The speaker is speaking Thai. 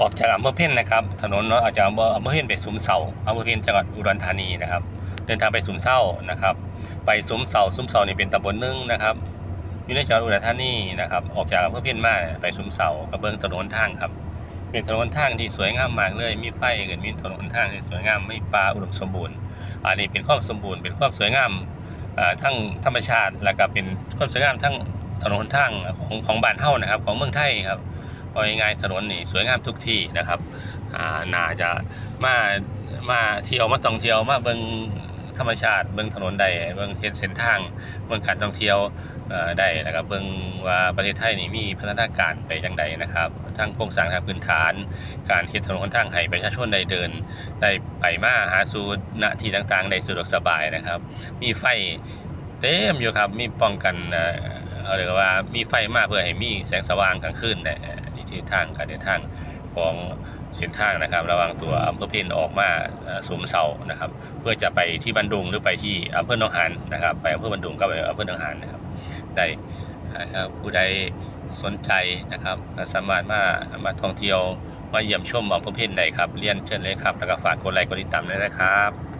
ออกจากอำเภอเพ่นนะครับ ถนนออกจากอำเภออำเภอเพ่นไปสุมเสาอำเภอเพ่นจังหวัดอุดรธานีนะครับ เดินทางไปสุมเสานะครับ ไปสุมเสาสุมเสานี่เป็นตำบลหนึ่งนะครับอยู่ในจังหวัดอุดรธานีนะครับ ออกจากอำเภอเพ่นมาไปสุมเสากระเบื้องถนนทางครับ เป็นถนนทางที่สวยงามมากเลย มีไฟเกิดมีถนนทางที่สวยงามไม่ป่าอุดมสมบูรณ์ อันนี้เป็นความสมบูรณ์เป็นความสวยงามทั้งธรรมชาติแล้วก็เป็นความสวยงามทั้งถนนทางของของบ้านเฮ้านะครับ ของเมืองไทยครับ ว่าง่ายๆถนนนี่สวยงามทุกที่นะครับน่าจะมามาเที่ยวมาท่องเที่ยวมาเบิ่งธรรมชาติเบิ่งถนนใดเบิ่งเห็นเส้นทางเบิ่งการท่องเที่ยวได้แล้วก็เบิ่งว่าประเทศไทยนี่มีพัฒนาการไปจังใดนะครับทั้งโครงสร้างทางพื้นฐาน การเฮ็ดถนนหนทางให้ประชาชนได้เดิน ได้ไปมาหาสู่ณที่ต่างๆได้สะดวกสบายนะครับ มีไฟเต็มอยู่ครับมีป้องกันเอ่อเอาเรียกว่ามีไฟมาเพื่อให้มีแสงสว่างกลางคืนได้นี่ ที่ทางการเดินทางของเส้นทางนะครับ ระหว่างตัวอำเภอเพ็ญออกมาสุมเสานะครับ เพื่อจะไปที่บันดุงหรือไปที่อำเภอหนองหานนะครับ ไปอำเภอบันดุงก็ไปอำเภอหนองหานนะครับได้ครับผู้ใดสนใจนะครับสามารถมามาท่องเที่ยวมาเยี่ยมชมอำเภอเพ็ญได้ครับเรียนเชิญเลยครับแล้วก็ฝากกดไลค์กดติดตามด้วยนะครับ